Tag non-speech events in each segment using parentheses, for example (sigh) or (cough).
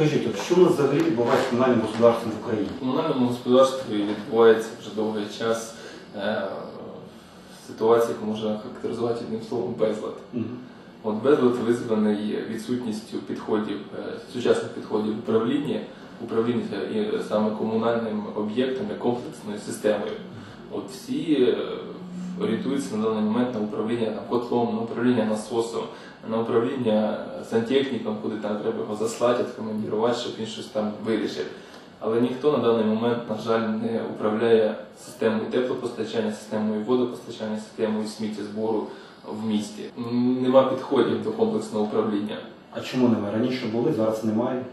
Скажіть, от що у нас взагалі відбувається з комунальним господарством в Україні? В комунальному господарстві відбувається вже довгий час е, ситуація, яку можна характеризувати одним словом безлад. Мгм. От безлад визваний відсутністю підходів, е, сучасних підходів управління, управління і саме комунальним об'єктами, комплексною системою. От всі е, орієнтуються на даний момент на управління там, котлом, на управління насосом, на управління сантехніком, куди там треба його заслати, відкомандірувати, щоб він щось там вирішив. Але ніхто на даний момент, на жаль, не управляє системою теплопостачання, системою водопостачання, системою сміттєзбору в місті. Нема підходів до комплексного управління. А чому немає? Раніше були, зараз немає.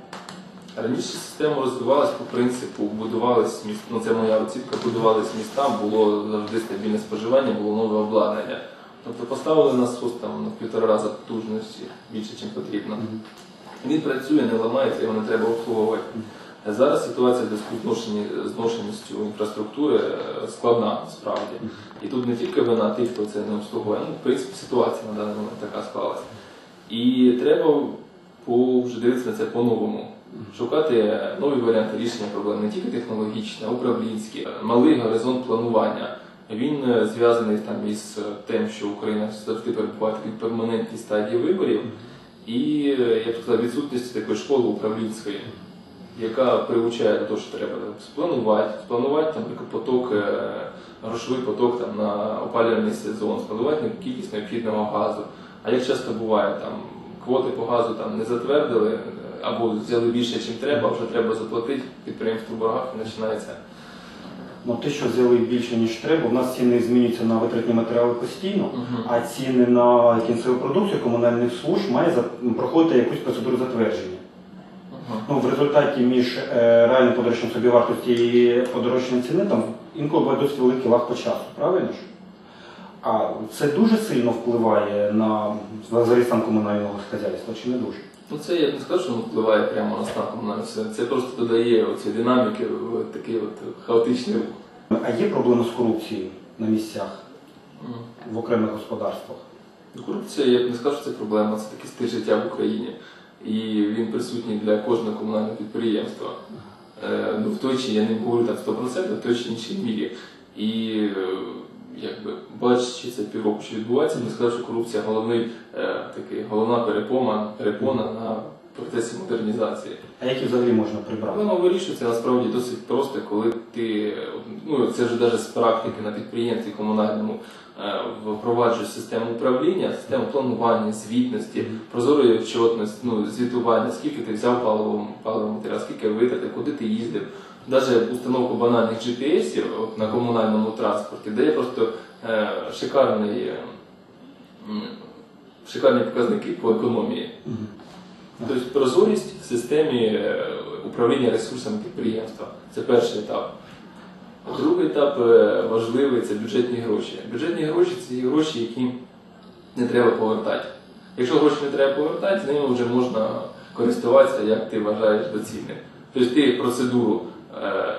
Раніше система розвивалась по принципу, будувались міста, ну це моя оцінка, будувались міста, було завжди стабільне споживання, було нове обладнання. Тобто поставили насос там на півтора рази потужності більше, ніж потрібно. Він працює, не ламається, його не треба обслуговувати. Зараз ситуація з зношеністю інфраструктури е, складна справді. І тут не тільки вина тих, хто це не обслуговує, ну, в принципі, ситуація на даний момент така склалась. І треба по, вже дивитися на це по-новому. Шукати нові варіанти рішення проблем, не тільки технологічні, а управлінські. Малий горизонт планування. Він е, зв'язаний там із тим, що Україна завжди перебуває в такій перманентній стадії виборів, і е, я б сказав, відсутність такої школи управлінської, яка приучає до того, що треба там, спланувати, спланувати там, поток, е, грошовий поток там, на опалювальний сезон, спланувати кількість необхідного газу. А як часто буває, там квоти по газу там не затвердили або взяли більше, ніж треба, вже треба заплатити підприємству в боргах і починається. Ну, те, що взяли більше, ніж треба, у нас ціни змінюються на витратні матеріали постійно, Мгм. а ціни на кінцеву продукцію комунальних служб має проходити якусь процедуру затвердження. Мгм. Ну, в результаті між е, реальним подорожчанням собівартості і подорожчанням ціни там інколи буває досить великий лаг по часу, правильно ж? А це дуже сильно впливає на взагалі стан комунального господарства, чи не дуже? Ну це я б не скажу, що впливає прямо на стан комунального все. Це просто додає оці динаміки в такий от хаотичний рух. А є проблеми з корупцією на місцях Мгм. в окремих господарствах? Ну, Корупція, я б не скажу, що це проблема, це такий стиль життя в Україні. І він присутній для кожного комунального підприємства. Е, ну, в той чи я не говорю там 100%, в той чи іншій мірі. І е, якби бачачи це півроку, що відбувається, не сказав, що корупція головний е, такий головна перепона, перепона на процесі модернізації. А які взагалі можна прибрати? Воно вирішується насправді досить просто, коли ти ну це вже навіть з практики на підприємстві комунальному е, впроваджуєш систему управління, систему планування, звітності, прозорої отчетності, ну звітування, скільки ти взяв паливо, паливо матеріал, скільки витратив, куди ти їздив. Навіть установку банальних GPS-ів на комунальному транспорті дає просто е, шикарний, е, шикарні показники по економії. Тобто прозорість в системі е, управління ресурсами підприємства. Це перший етап. Другий етап важливий це бюджетні гроші. Бюджетні гроші це гроші, які не треба повертати. Якщо гроші не треба повертати, з ними вже можна користуватися, як ти вважаєш доцільним. Тобто ти процедуру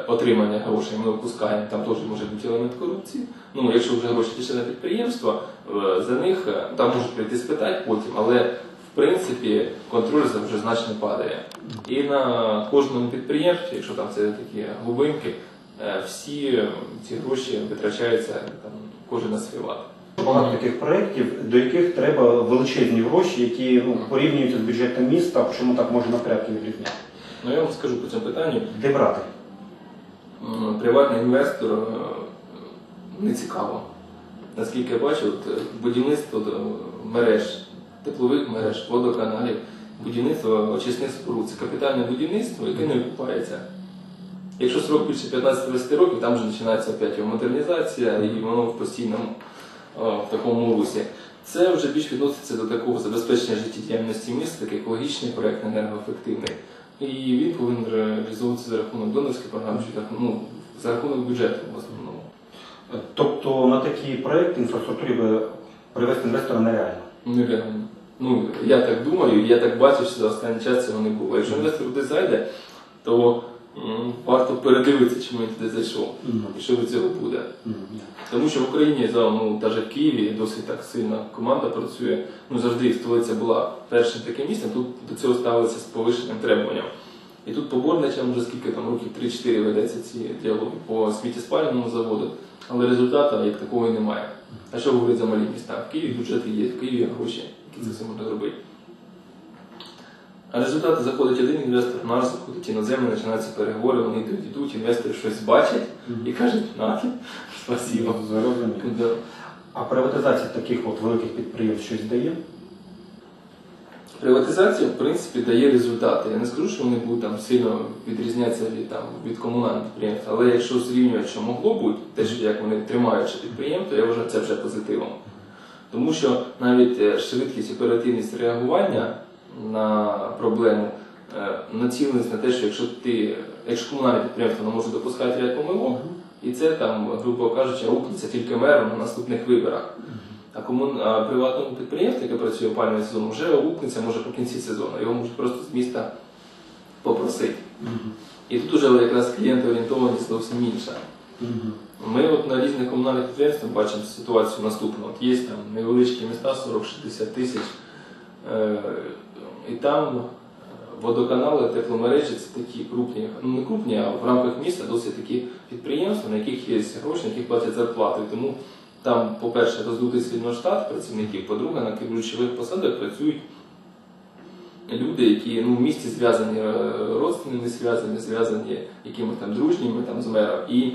отримання грошей ми опускаємо, там теж може бути елемент корупції. Ну, якщо вже гроші пішли на підприємство, е, за них е, там можуть прийти спитати потім, але в принципі контроль за вже значно падає. І на кожному підприємстві, якщо там це такі глибинки, е, всі е, ці гроші витрачаються там, кожен на свій лад. Багато таких проєктів, до яких треба величезні гроші, які ну, порівнюються з бюджетом міста, причому так можна на порядки відрізняти. Ну я вам скажу по цьому питанню. Де брати? М, Приватний інвестор е, не цікаво. Наскільки я бачу, е, будівництво е, мереж, теплових мереж, водоканалів, будівництво очисних споруд це капітальне будівництво, яке не окупається. Якщо срок більше 15-20 років, там вже починається опять модернізація і воно в постійному о, такому русі. Це вже більш відноситься до такого забезпечення життєдіяльності міста, як екологічний проект енергоефективний. І він повинен реалізовуватися за рахунок донорських програм, чи ну, за рахунок бюджету в основному. Тобто на такий проєкт інфраструктурі би привести інвестора нереально. Нереально. Ну, я так думаю, я так бачу, що за останній час цього не було. Якщо інвестор туди зайде, то варто передивитися, чому він туди зайшов і що від цього буде. Тому що в Україні ну навіть в Києві досить так сильна команда працює. Ну завжди столиця була першим таким місцем. Тут до цього ставилися з повищеним требуванням. І тут по Борничам вже скільки там років 3-4 ведеться ці діалоги по сміттєспалювальному заводу, але результату як такого і немає. А що говорить за малі міста? В Києві бюджети є, в Києві гроші, які це все можна зробити. А результати заходить один інвестор, наш заходить іноземний, починаються переговори, вони йдуть, йдуть, інвестори щось бачать і кажуть, нахід, (laughs) спасибо. Зрозуміло. Да. А приватизація таких от великих підприємств щось дає? Приватизація, в принципі, дає результати. Я не скажу, що вони будуть там сильно відрізнятися від, там, від комунальних підприємств, але якщо зрівнювати, що могло бути, те, що як вони тримають підприємство, я вважаю це вже позитивом. Тому що навіть е, швидкість оперативність реагування на проблему е, націленість на те, що якщо ти, якщо комунальне підприємство не може допускати ряд помилок, і це там, грубо кажучи, аукнеться тільки мером на наступних виборах. А комун... а приватному підприємству, яке працює опалювальний сезон, вже аукнеться може по кінці сезону. Його можуть просто з міста попросити. І тут уже якраз клієнтоорієнтованість зовсім інша. Ми от на різних комунальних підприємствах бачимо ситуацію наступну. От є там невеличкі міста, 40-60 тисяч, і там е, водоканали, тепломережі це такі крупні, ну не крупні, а в рамках міста досить такі підприємства, на яких є гроші, на яких платять зарплати. Тому там, по-перше, роздутий сильно штат працівників, по-друге, на ключових посадах працюють люди, які ну, в місті зв'язані е, родственними, зв'язані, зв'язані якимось там дружніми там, з мером. І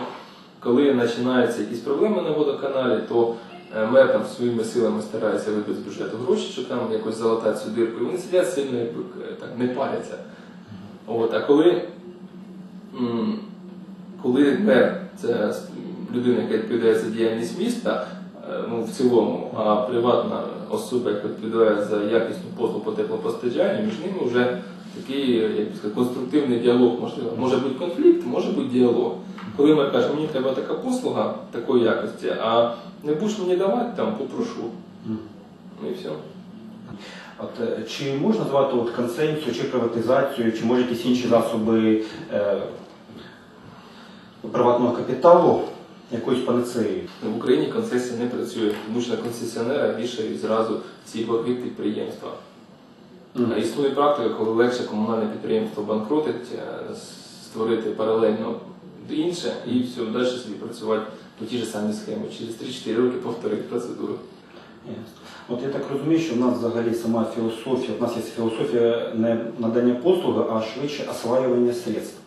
коли починаються якісь проблеми на водоканалі, то е, мер там своїми силами старається вибити з бюджету гроші, щоб там якось залатати цю дирку. І вони сидять сильно е, так не паряться. От, а коли, коли мер це людина, яка відповідає за діяльність міста, е, ну, в цілому, а приватна особа, яка відповідає за якісну послугу по теплопостачанню, між ними вже такий як сказати, конструктивний діалог можливо. Може бути конфлікт, може бути діалог. Коли мер каже, мені треба така послуга такої якості, а не будеш мені давати, там попрошу. Ну і все. От, е, чи можна назвати от консенсію, чи приватизацію, чи може якісь інші засоби е, приватного капіталу якоюсь панацеєю? В Україні концесія не працює, тому що на концесіонера вішають зразу всі борги підприємства. А Існує практика, коли легше комунальне підприємство банкротить, е, створити паралельно інше і все, далі собі працювати по ті ж самі схеми. Через 3-4 роки повторити процедуру. От я так розумію, що в нас взагалі сама філософія, в нас є філософія не надання послуги, а швидше осваювання средств.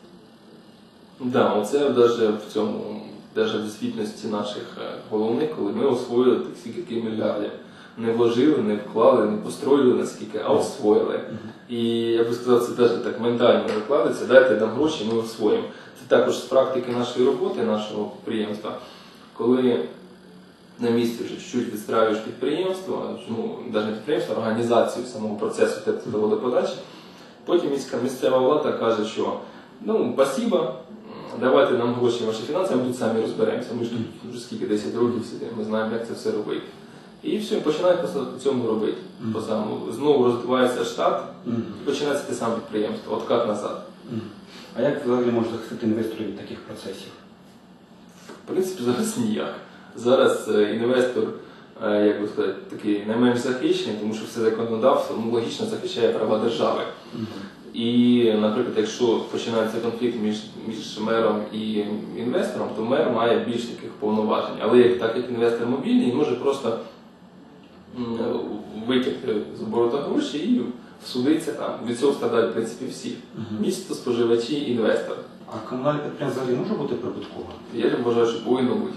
Да, оце даже в цьому, даже в звітності наших е, головних, коли ми освоїли тих скільки мільярдів. Не вложили, не вклали, не построїли наскільки, а освоїли. І я би сказав, це теж так ментально викладається, дайте нам гроші, ми освоїмо. Це також з практики нашої роботи, нашого підприємства, коли на місці вже чуть-чуть відстраюєш підприємство, ну навіть не підприємство, а організацію самого процесу тепловодоподачі, потім міська місцева влада каже, що ну, спасибо, давайте нам гроші ваші фінанси, ми тут самі розберемося. Ми ж тут вже скільки 10 років сидимо, ми знаємо, як це все робити. І все, починають по цьому робити. По самому. Знову розвивається штат, і починається те саме підприємство, откат назад. А як взагалі можна захистити інвесторів від таких процесів? В принципі, зараз ніяк. Зараз е, інвестор, е, як би сказати, такий найменш захищений, тому що все законодавство ну, логічно захищає права держави. І, наприклад, якщо починається конфлікт між, між мером і інвестором, то мер має більш таких повноважень. Але як, так як інвестор мобільний, він може просто витягти з оборота гроші і всудитися там. Від цього страдають в принципі всі. Місто, споживачі, інвестор. А комунальне підприємство взагалі може бути прибутковим? Я вважаю, що повинно бути.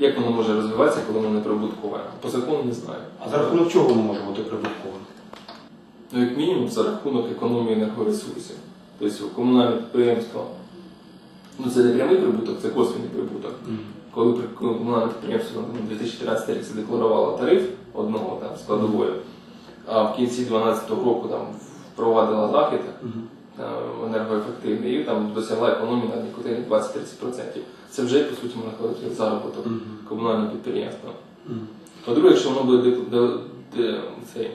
Як воно може розвиватися, коли воно не прибуткове? По закону не знаю. А за рахунок чого воно може бути прибутковим? Ну, як мінімум, за рахунок економії енергоресурсів. Тобто комунальне підприємство, ну це не прямий прибуток, це косвенний прибуток. Коли при- комунальне підприємство на 2014 рік задекларувало тариф одного там складової, а в кінці 2012 року там впровадила захід е, енергоефективний і там досягла економії на нікотині 20-30%. Це вже по суті можна сказати заробіток комунального підприємства. По-друге, якщо воно буде де- де- де- цей,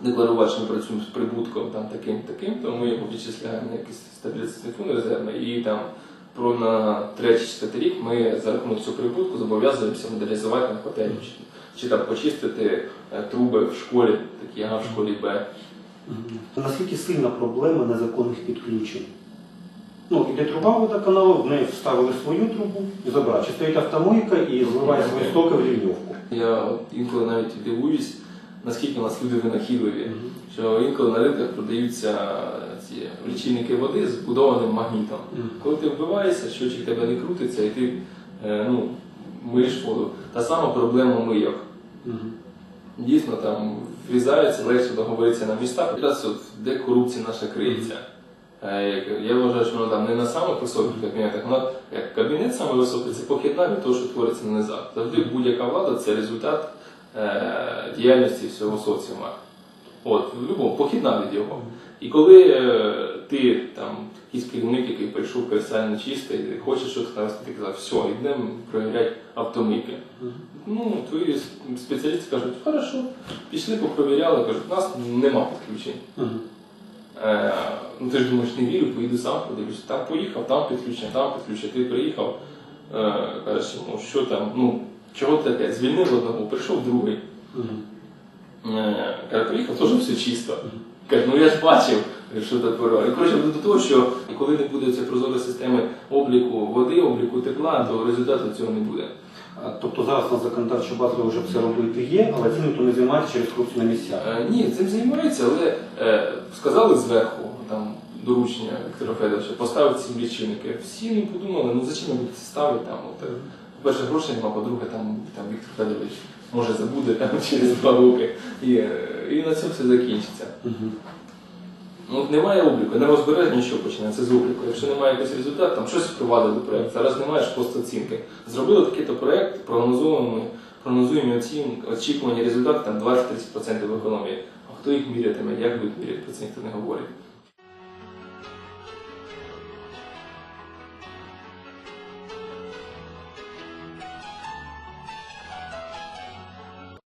декларувати, що ми працюємо з прибутком там, таким таким, то ми його відчисляємо на якийсь стабілізаційний фонд резервний і там про на третій четвертий рік ми за рахунок цього прибутку зобов'язуємося моделізувати на котельню. Чи, чи там почистити е, труби в школі, такі А в школі Б. Наскільки сильна проблема незаконних підключень? Ну, іде труба водоканалу, в неї вставили свою трубу і забрали. Чи стоїть автомийка і зливає свої стоки в рівньовку. Я інколи навіть дивуюсь, наскільки у нас люди винахідливі, що інколи на ринках продаються ці лічильники води з вбудованим магнітом. Коли ти вбиваєшся, щочик тебе не крутиться, і ти е, ну, миєш воду. Та сама проблема мийок. Дійсно, там врізаються, легше договоритися на містах. Якраз от де корупція наша криється. Е, Я вважаю, що вона там не на самих високих кабінетах, вона як кабінет саме високий, це похідна від того, що твориться на низах. Завжди будь-яка влада це результат діяльності всього соціума. От, в будь-якому похідна від його. І коли е, ти там якийсь керівник, який прийшов кристально чистий, і хочеш щось навести, ти казав, все, йдемо перевіряти автомийки. Ну, твої спеціалісти кажуть, хорошо, пішли, попровіряли, кажуть, у нас нема підключень. Е, ну ти ж думаєш, не вірю, поїду сам, подивлюся. Там поїхав, там підключення, там підключення. Ти приїхав, е, кажеш, ну що там, ну, чого таке? Звільнив одного, прийшов другий. Е, каже, приїхав, теж все чисто. Каже, ну я ж бачив, що це порога. І коротше, до того, що коли не буде цієї прозорої системи обліку води, обліку тепла, то результату цього не буде. Тобто зараз на законодавчій базі вже все робити є, але цим ніхто не займається через корупцію на місцях. Е, Ні, цим займаються, але е, сказали зверху, там доручення Віктора Федоровича, поставити ці лічильники. Всі не подумали, ну зачем ми будете ставити там. От, е, по-перше, грошей нема, по-друге, там, там Віктор Федорович може забуде там, через два роки. І, і на цьому все закінчиться. Ну, немає обліку, не розбереження, що починається з обліку. Якщо немає якийсь результат, там щось впровадили проєкт, зараз немає ж постоцінки. Зробили такий-то проєкт, прогнозуємо оцінки, очікувані результати там 20-30% в економії. А хто їх мірятиме, як будуть міряти, про це ніхто не говорить.